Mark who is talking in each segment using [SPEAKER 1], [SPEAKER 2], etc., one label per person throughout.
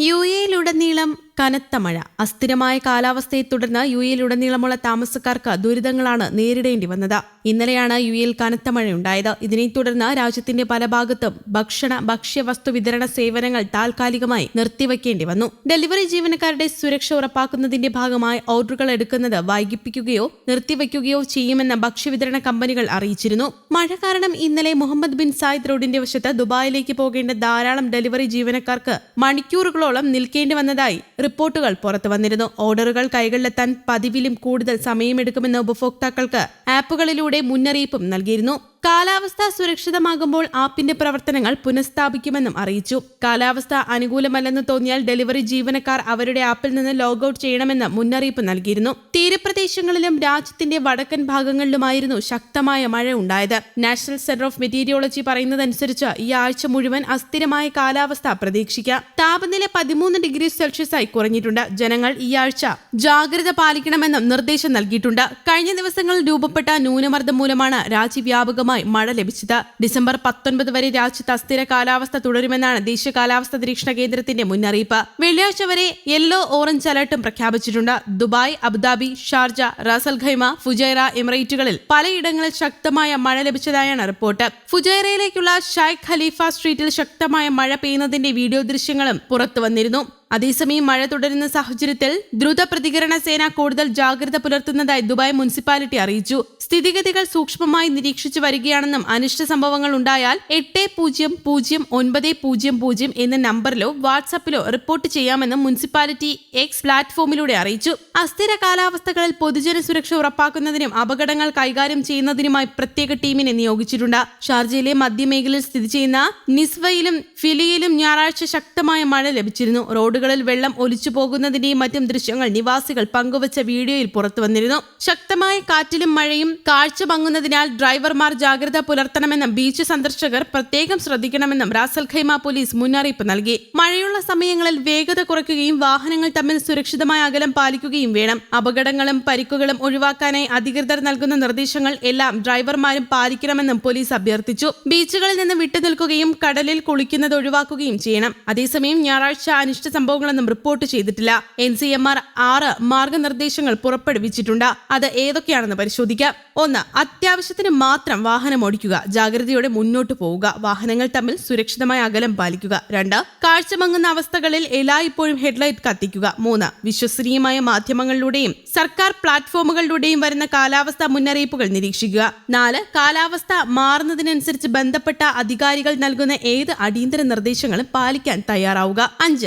[SPEAKER 1] U എയിലുടനീളം കനത്ത മഴ. അസ്ഥിരമായ കാലാവസ്ഥയെ തുടർന്ന് യു എയിലുടനീളമുള്ള താമസക്കാർക്ക് ദുരിതങ്ങളാണ് നേരിടേണ്ടി വന്നത്. ഇന്നലെയാണ് യു എയിൽ കനത്ത മഴയുണ്ടായത്. ഇതിനെ തുടർന്ന് രാജ്യത്തിന്റെ പല ഭാഗത്തും ഭക്ഷണ ഭക്ഷ്യവസ്തു വിതരണ സേവനങ്ങൾ താൽക്കാലികമായി നിർത്തിവെക്കേണ്ടി വന്നു. ഡെലിവറി ജീവനക്കാരുടെ സുരക്ഷ ഉറപ്പാക്കുന്നതിന്റെ ഭാഗമായി ഓർഡറുകൾ എടുക്കുന്നത് വൈകിപ്പിക്കുകയോ നിർത്തിവെക്കുകയോ ചെയ്യുമെന്ന് ഭക്ഷ്യവിതരണ കമ്പനികൾ അറിയിച്ചിരുന്നു. മഴ കാരണം ഇന്നലെ മുഹമ്മദ് ബിൻ സായിദ് റോഡിന്റെ വശത്ത് ദുബായിലേക്ക് പോകേണ്ട ധാരാളം ഡെലിവറി ജീവനക്കാർക്ക് മണിക്കൂറുകളോളം നിൽക്കേണ്ടി വന്നതായി റിപ്പോർട്ടുകൾ പുറത്തു വന്നിരുന്നു. ഓർഡറുകൾ കൈകളിലെത്താൻ പതിവിലും കൂടുതൽ സമയമെടുക്കുമെന്ന് ഉപഭോക്താക്കൾക്ക് ആപ്പുകളിലൂടെ മുന്നറിയിപ്പും നൽകിയിരുന്നു. കാലാവസ്ഥ സുരക്ഷിതമാകുമ്പോൾ ആപ്പിന്റെ പ്രവർത്തനങ്ങൾ പുനഃസ്ഥാപിക്കുമെന്നും അറിയിച്ചു. കാലാവസ്ഥ അനുകൂലമല്ലെന്ന് തോന്നിയാൽ ഡെലിവറി ജീവനക്കാർ അവരുടെ ആപ്പിൽ നിന്ന് ലോഗൌട്ട് ചെയ്യണമെന്ന് മുന്നറിയിപ്പ് നൽകിയിരുന്നു. തീരപ്രദേശങ്ങളിലും രാജ്യത്തിന്റെ വടക്കൻ ഭാഗങ്ങളിലുമായിരുന്നു ശക്തമായ മഴ ഉണ്ടായത്. നാഷണൽ സെന്റർ ഓഫ് മെറ്റീരിയോളജി പറയുന്നതനുസരിച്ച് ഈ ആഴ്ച മുഴുവൻ അസ്ഥിരമായ കാലാവസ്ഥ പ്രതീക്ഷിക്കാം. താപനില പതിമൂന്ന് ഡിഗ്രി സെൽഷ്യസ് ആയി കുറഞ്ഞിട്ടുണ്ട്. ജനങ്ങൾ ഈ ആഴ്ച ജാഗ്രത പാലിക്കണമെന്നും നിർദ്ദേശം നൽകിയിട്ടുണ്ട്. കഴിഞ്ഞ ദിവസങ്ങളിൽ രൂപപ്പെട്ട ന്യൂനമർദ്ദം മൂലമാണ് രാജ്യവ്യാപകമായി മഴ ലഭിച്ചത്. ഡിസംബർ പത്തൊൻപത് വരെ രാജ്യത്ത് അസ്ഥിര കാലാവസ്ഥ തുടരുമെന്നാണ് ദേശീയ കാലാവസ്ഥ നിരീക്ഷണ കേന്ദ്രത്തിന്റെ മുന്നറിയിപ്പ്. വെള്ളിയാഴ്ച വരെ യെല്ലോ ഓറഞ്ച് അലർട്ടും പ്രഖ്യാപിച്ചിട്ടുണ്ട്. Dubai Abu Dhabi Sharjah Ras al Khaimah Fujairah എമിറേറ്റുകളിൽ പലയിടങ്ങളിൽ ശക്തമായ മഴ ലഭിച്ചതായാണ് റിപ്പോർട്ട്. ഫുജൈറയിലേക്കുള്ള ഷൈഖ് ഖലീഫ സ്ട്രീറ്റിൽ ശക്തമായ മഴ പെയ്യുന്നതിന്റെ വീഡിയോ ദൃശ്യങ്ങളും പുറത്തു വന്നിരുന്നു അതേസമയം മഴ തുടരുന്ന സാഹചര്യത്തിൽ ദ്രുത പ്രതികരണ സേന കൂടുതൽ ജാഗ്രത പുലർത്തുന്നതായി ദുബായ് മുനിസിപ്പാലിറ്റി അറിയിച്ചു. സ്ഥിതിഗതികൾ സൂക്ഷ്മമായി നിരീക്ഷിച്ചു വരികയാണെന്നും അനിഷ്ട സംഭവങ്ങൾ ഉണ്ടായാൽ എട്ട് പൂജ്യം പൂജ്യം ഒൻപത് പൂജ്യം പൂജ്യം എന്ന നമ്പറിലോ വാട്സാപ്പിലോ റിപ്പോർട്ട് ചെയ്യാമെന്നും മുനിസിപ്പാലിറ്റി എക്സ് പ്ലാറ്റ്ഫോമിലൂടെ അറിയിച്ചു. അസ്ഥിര കാലാവസ്ഥകളിൽ പൊതുജന സുരക്ഷ ഉറപ്പാക്കുന്നതിനും അപകടങ്ങൾ കൈകാര്യം ചെയ്യുന്നതിനുമായി പ്രത്യേക ടീമിനെ നിയോഗിച്ചിട്ടുണ്ട്. ഷാർജയിലെ മധ്യമേഖലയിൽ സ്ഥിതി ചെയ്യുന്ന നിസ്വയിലും ഫിലിയിലും ഞായറാഴ്ച ശക്തമായ മഴ ലഭിച്ചിരുന്നു. റോഡുകളിൽ വെള്ളം ഒലിച്ചു പോകുന്നതിന്റെയും മറ്റും ദൃശ്യങ്ങൾ നിവാസികൾ പങ്കുവച്ച വീഡിയോയിൽ പുറത്തു വന്നിരുന്നു. ശക്തമായ കാറ്റിലും മഴയും കാഴ്ച പങ്കുന്നതിനാൽ ഡ്രൈവർമാർ ജാഗ്രത പുലർത്തണമെന്നും ബീച്ച് സന്ദർശകർ പ്രത്യേകം ശ്രദ്ധിക്കണമെന്നും റാസൽ ഖൈമ പോലീസ് മുന്നറിയിപ്പ് നൽകി. മഴയുള്ള സമയങ്ങളിൽ വേഗത കുറയ്ക്കുകയും വാഹനങ്ങൾ തമ്മിൽ സുരക്ഷിതമായ അകലം പാലിക്കുകയും വേണം. അപകടങ്ങളും പരിക്കുകളും ഒഴിവാക്കാനായി അധികൃതർ നൽകുന്ന നിർദ്ദേശങ്ങൾ എല്ലാം ഡ്രൈവർമാരും പാലിക്കണമെന്നും പോലീസ് അഭ്യർത്ഥിച്ചു. ബീച്ചുകളിൽ നിന്ന് വിട്ടുനിൽക്കുകയും കടലിൽ കുളിക്കുന്നത് ഒഴിവാക്കുകയും ചെയ്യണം. അതേസമയം ഞായറാഴ്ച അനിഷ്ട സംഭവങ്ങളൊന്നും റിപ്പോർട്ട് ചെയ്തിട്ടില്ല. എൻ സി എം ആർ ആറ് മാർഗനിർദ്ദേശങ്ങൾ പുറപ്പെടുവിച്ചിട്ടുണ്ട്. അത് ഏതൊക്കെയാണെന്ന് പരിശോധിക്കാം. ഒന്ന് അത്യാവശ്യത്തിന് മാത്രം വാഹനം ഓടിക്കുക. ജാഗ്രതയോടെ മുന്നോട്ട് പോവുക. വാഹനങ്ങൾ തമ്മിൽ സുരക്ഷിതമായ അകലം പാലിക്കുക. രണ്ട് കാഴ്ചമങ്ങുന്ന അവസ്ഥകളിൽ എല്ലായ്പ്പോഴും ഹെഡ്ലൈറ്റ് കത്തിക്കുക. മൂന്ന് വിശ്വസനീയമായ മാധ്യമങ്ങളിലൂടെയും സർക്കാർ പ്ലാറ്റ്ഫോമുകളിലൂടെയും വരുന്ന കാലാവസ്ഥാ മുന്നറിയിപ്പുകൾ നിരീക്ഷിക്കുക. നാല് കാലാവസ്ഥ മാറുന്നതിനനുസരിച്ച് ബന്ധപ്പെട്ട അധികാരികൾ നൽകുന്ന ഏത് അടിയന്തര നിർദ്ദേശങ്ങളും പാലിക്കാൻ തയ്യാറാവുക. അഞ്ച്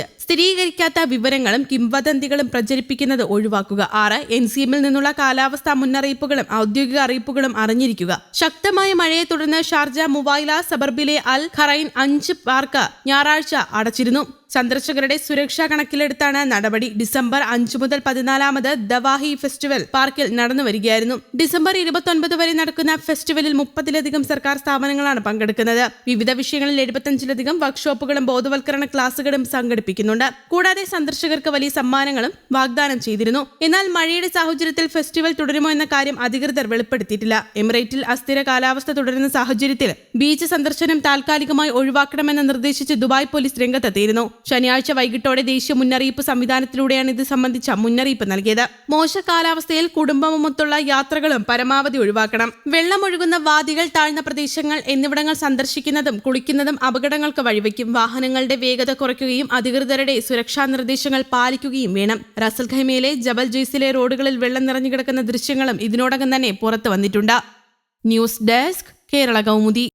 [SPEAKER 1] സ്ഥിരീകരിക്കാത്ത വിവരങ്ങളും കിംവദന്തികളും പ്രചരിപ്പിക്കുന്നത് ഒഴിവാക്കുക. ആറ് എൻ സി എമ്മിൽ നിന്നുള്ള കാലാവസ്ഥാ മുന്നറിയിപ്പുകളും ഔദ്യോഗിക അറിയിപ്പുകളും അറിഞ്ഞിരിക്കുക. ശക്തമായ മഴയെ തുടർന്ന് ഷാർജ മുവൈല സബർബിലെ അൽ ഖറൈൻ അഞ്ച് പാർക്ക് ഞായറാഴ്ച അടച്ചിരുന്നു. സന്ദർശകരുടെ സുരക്ഷ കണക്കിലെടുത്താണ് നടപടി. ഡിസംബർ അഞ്ചു മുതൽ പതിനാലാമത് ദവാഹി ഫെസ്റ്റിവൽ പാർക്കിൽ നടന്നു വരികയായിരുന്നു. ഡിസംബർ ഇരുപത്തൊൻപത് വരെ നടക്കുന്ന ഫെസ്റ്റിവലിൽ മുപ്പതിലധികം സർക്കാർ സ്ഥാപനങ്ങളാണ് പങ്കെടുക്കുന്നത്. വിവിധ വിഷയങ്ങളിൽ എഴുപത്തഞ്ചിലധികം വർക്ക്ഷോപ്പുകളും ബോധവൽക്കരണ ക്ലാസുകളും സംഘടിപ്പിക്കുന്നുണ്ട്. കൂടാതെ സന്ദർശകർക്ക് വലിയ സമ്മാനങ്ങളും വാഗ്ദാനം ചെയ്തിരുന്നു. എന്നാൽ മഴയുടെ സാഹചര്യത്തിൽ ഫെസ്റ്റിവൽ തുടരുമോ എന്ന കാര്യം അധികൃതർ വെളിപ്പെടുത്തിയിട്ടില്ല. എമിറേറ്റിൽ അസ്ഥിര കാലാവസ്ഥ തുടരുന്ന സാഹചര്യത്തിൽ ബീച്ച് സന്ദർശനം താൽക്കാലികമായി ഒഴിവാക്കണമെന്ന് നിർദ്ദേശിച്ച് ദുബായ് പോലീസ് രംഗത്തെത്തിയിരുന്നു. ശനിയാഴ്ച വൈകിട്ടോടെ ദേശീയ മുന്നറിയിപ്പ് സംവിധാനത്തിലൂടെയാണ് ഇത് സംബന്ധിച്ച മുന്നറിയിപ്പ് നൽകിയത്. മോശ കാലാവസ്ഥയിൽ കുടുംബമൊത്തുള്ള യാത്രകളും പരമാവധി ഒഴിവാക്കണം. വെള്ളമൊഴുകുന്ന വാദികൾ താഴ്ന്ന പ്രദേശങ്ങൾ എന്നിവിടങ്ങൾ സന്ദർശിക്കുന്നതും കുളിക്കുന്നതും അപകടങ്ങൾക്ക് വഴിവെക്കും. വാഹനങ്ങളുടെ വേഗത കുറയ്ക്കുകയും അധികൃതരുടെ സുരക്ഷാ നിർദ്ദേശങ്ങൾ പാലിക്കുകയും വേണം. റസൽ ഖൈമയിലെ ജബൽ ജയ്സിലെ റോഡുകളിൽ വെള്ളം നിറഞ്ഞു കിടക്കുന്ന ദൃശ്യങ്ങളും ഇതിനോടകം തന്നെ പുറത്തു വന്നിട്ടുണ്ട്. News desk Kerala Kaumudi.